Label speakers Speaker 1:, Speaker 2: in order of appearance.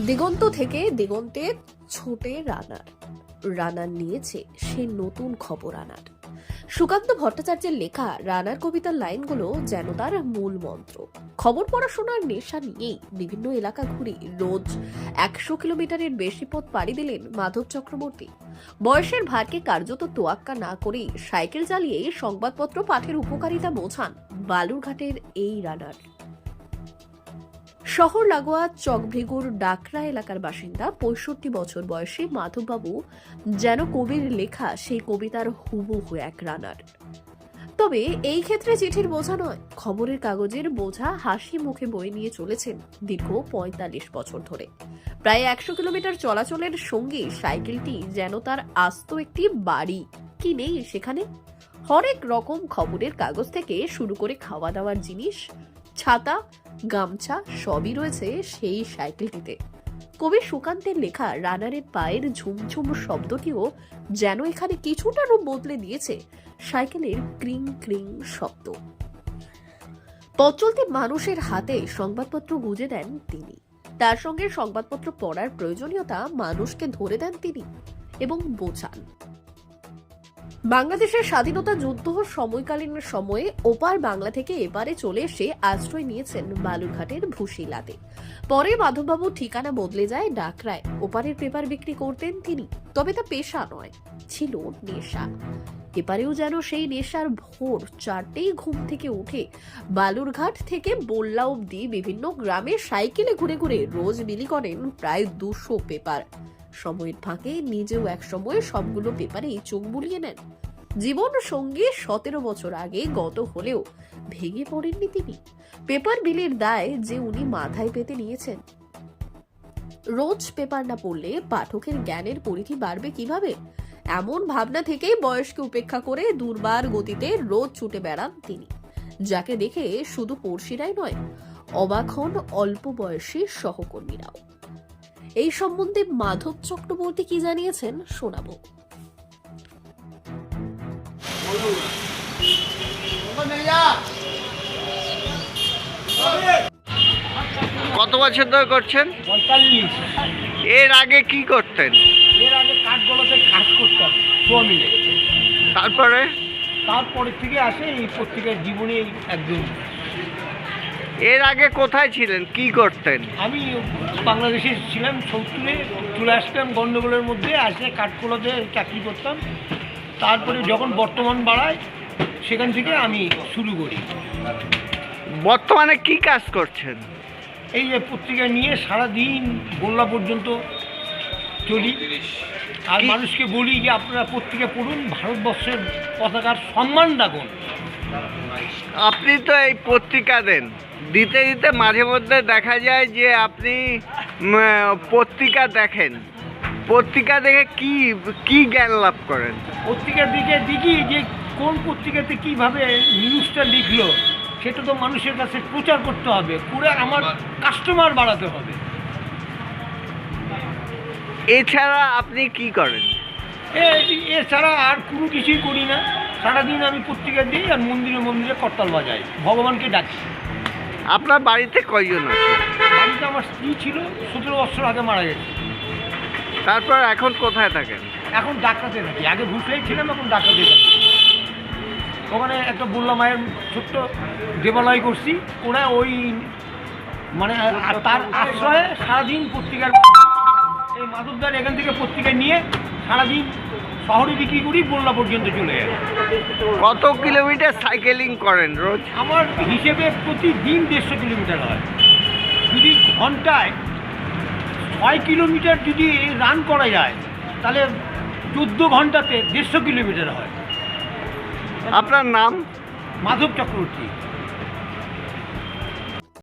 Speaker 1: দিগন্ত থেকে দিগন্তে ছোটে রানার। রানার নিয়েছে সে নতুন খবর আনার। সুকান্ত ভট্টাচার্যের লেখা রানার কবিতার লাইনগুলো যেন তার মূল মন্ত্র। খবর পড়াশোনার নেশা নিয়েই বিভিন্ন এলাকা ঘুরে রোজ একশো কিলোমিটারের বেশি পথ পাড়ি দিলেন মাধব চক্রবর্তী। বয়সের ভারকে কার্যত তোয়াক্কা না করেই সাইকেল চালিয়ে সংবাদপত্র পাঠের উপকারিতা বোঝান বালুরঘাটের এই রানার। শহর লাগোয়া চকভেগুর ডাকরা এলাকার বাসিন্দা পঁয়ষট্টি বছর বয়সে মাধববাবু যেন কবির লেখা সেই কবিতার হুবহু এক রানার। তবে এই ক্ষেত্রে চিঠির বোঝা নয়, খবরের কাগজের বোঝা হাসি মুখে বয়ে নিয়ে চলেছেন দীর্ঘ পঁয়তাল্লিশ বছর ধরে। প্রায় একশো কিলোমিটার চলাচলের সঙ্গে সাইকেলটি যেন তার আস্ত একটি বাড়ি কি নেই সেখানে হরেক রকম খবরের কাগজ থেকে শুরু করে খাওয়া দাওয়ার জিনিস ছাতা, গামছা সবই রয়েছে সেই সাইকেলটিতে। কবি সুকান্তের লেখা রানারের পায়ের ঝুমঝুম শব্দটিও যেন এখানে কিছুটা রূপ বদলে দিয়েছে সাইকেলের ক্রিং ক্রিং শব্দ। পথ চলতে মানুষের হাতে সংবাদপত্র গুজে দেন তিনি। তার সঙ্গে সংবাদপত্র পড়ার প্রয়োজনীয়তা মানুষকে ধরে দেন তিনি এবং বোঝান। বাংলাদেশের স্বাধীনতা যুদ্ধ সময়কালীন সময়ে ওপার বাংলা থেকে এপারে চলে এসে আশ্রয় নিয়েছেন বালুরঘাটের ভুশিলাতে। পরে মাধববাবু ঠিকানা বদলে যায় ডাকরায়। ওপারের পেপার বিক্রি করতেন তিনি। তবে তা পেশা নয়, ছিল নেশা। এপারেও যেন সেই নেশার ভোর চারটেই ঘুম থেকে উঠে বালুরঘাট থেকে বল্লা অবধি বিভিন্ন গ্রামে সাইকেলে ঘুরে ঘুরে রোজ বিলি করেন প্রায় দুশো পেপার। সময়ের ফাঁকে নিজেও এক সময় সবগুলো পেপারেই চোখ বুলিয়ে নেন। জীবন সঙ্গী সতেরো বছর আগে গত হলেও ভেঙে পড়েননি তিনি। পেপার বিলের দায় যে উনি মাথায় পেতে নিয়েছেন। রোজ পেপার না পড়লে পাঠকের জ্ঞানের পরিধি বাড়বে কীভাবে? এমন ভাবনা থেকেই বয়সকে উপেক্ষা করে দুর্বার গতিতে রোজ ছুটে বেড়ান তিনি যাকে দেখে শুধু পড়শিরাই নয় অবাক হন অল্প বয়সী সহকর্মীরাও। এই সম্বন্ধে মাধব চক্রবর্তী কি জানিয়েছেন শোনাবো।
Speaker 2: কত বছর ধরে করছেন? এর আগে কি করতেন?
Speaker 3: মিলে।
Speaker 2: তারপরে?
Speaker 3: তারপরে থেকে আসে এই পত্রিকার জীবনে একদম
Speaker 2: এর আগে কোথায় ছিলেন? কি করতেন?
Speaker 3: আমি বাংলাদেশে ছিলাম সত্তরে চলে আসতাম গন্ডগোলের মধ্যে আসে কাঠকোলাতে চাকরি করতাম। তারপরে যখন বর্তমান বাড়ায় সেখান থেকে আমি শুরু করি।
Speaker 2: বর্তমানে কি কাজ করছেন?
Speaker 3: এই যে পত্রিকা নিয়ে সারা দিন গোল্লা পর্যন্ত চলি আর মানুষকে বলি যে আপনারা পত্রিকা পড়ুন ভারতবর্ষের পতাকার সম্মান রাখুন
Speaker 2: আপনি তো এই পত্রিকা দেন। দিতে দিতে মাঝে মধ্যে দেখা যায় যে আপনি পত্রিকা দেখেন। পত্রিকা দেখে কি কি জ্ঞান লাভ করেন?
Speaker 3: পত্রিকার দিকে দেখি যে কোন পত্রিকাতে কীভাবে নিউজটা লিখলো সেটা তো মানুষের কাছে প্রচার করতে হবে। পুরো আমার কাস্টমার বাড়াতে হবে।
Speaker 2: এছাড়া আপনি কি করেন?
Speaker 3: এছাড়া আর কোনো কিছুই করি না। সারাদিন আমি পত্রিকা দিই আর মন্দিরে মন্দিরে করতাল বাজাই। ভগবানকে ডাকি।
Speaker 2: আপনার বাড়িতে কয়জন আছে?
Speaker 3: বাড়িতে আমার স্ত্রী ছিল সতেরো বছর আগে মারা গেছে।
Speaker 2: তারপর এখন কোথায় থাকেন?
Speaker 3: এখন ডাকাতে থাকি। আগে ভুসলেই ছিলাম এখন ডাকাতে থাকি। ওখানে একটা বললাম মায়ের ছোট্ট দেবালয় করছি। ওরা ওই মানে আর তার আশ্রয়ে সারাদিন পত্রিকার মাধবদার এখান থেকে পত্রিকা নিয়ে সারাদিন শহরে বিক্রি করি বললা পর্যন্ত চলে যায়।
Speaker 2: কত কিলোমিটার সাইকেলিং করেন রোজ?
Speaker 3: আমার হিসেবে প্রতিদিন দেড়শো কিলোমিটার হয়। যদি ঘন্টায় ছয় কিলোমিটার যদি রান করা যায় তাহলে চোদ্দ ঘন্টাতে দেড়শো কিলোমিটার হয়।
Speaker 2: আপনার নাম?
Speaker 3: মাধব চক্রবর্তী।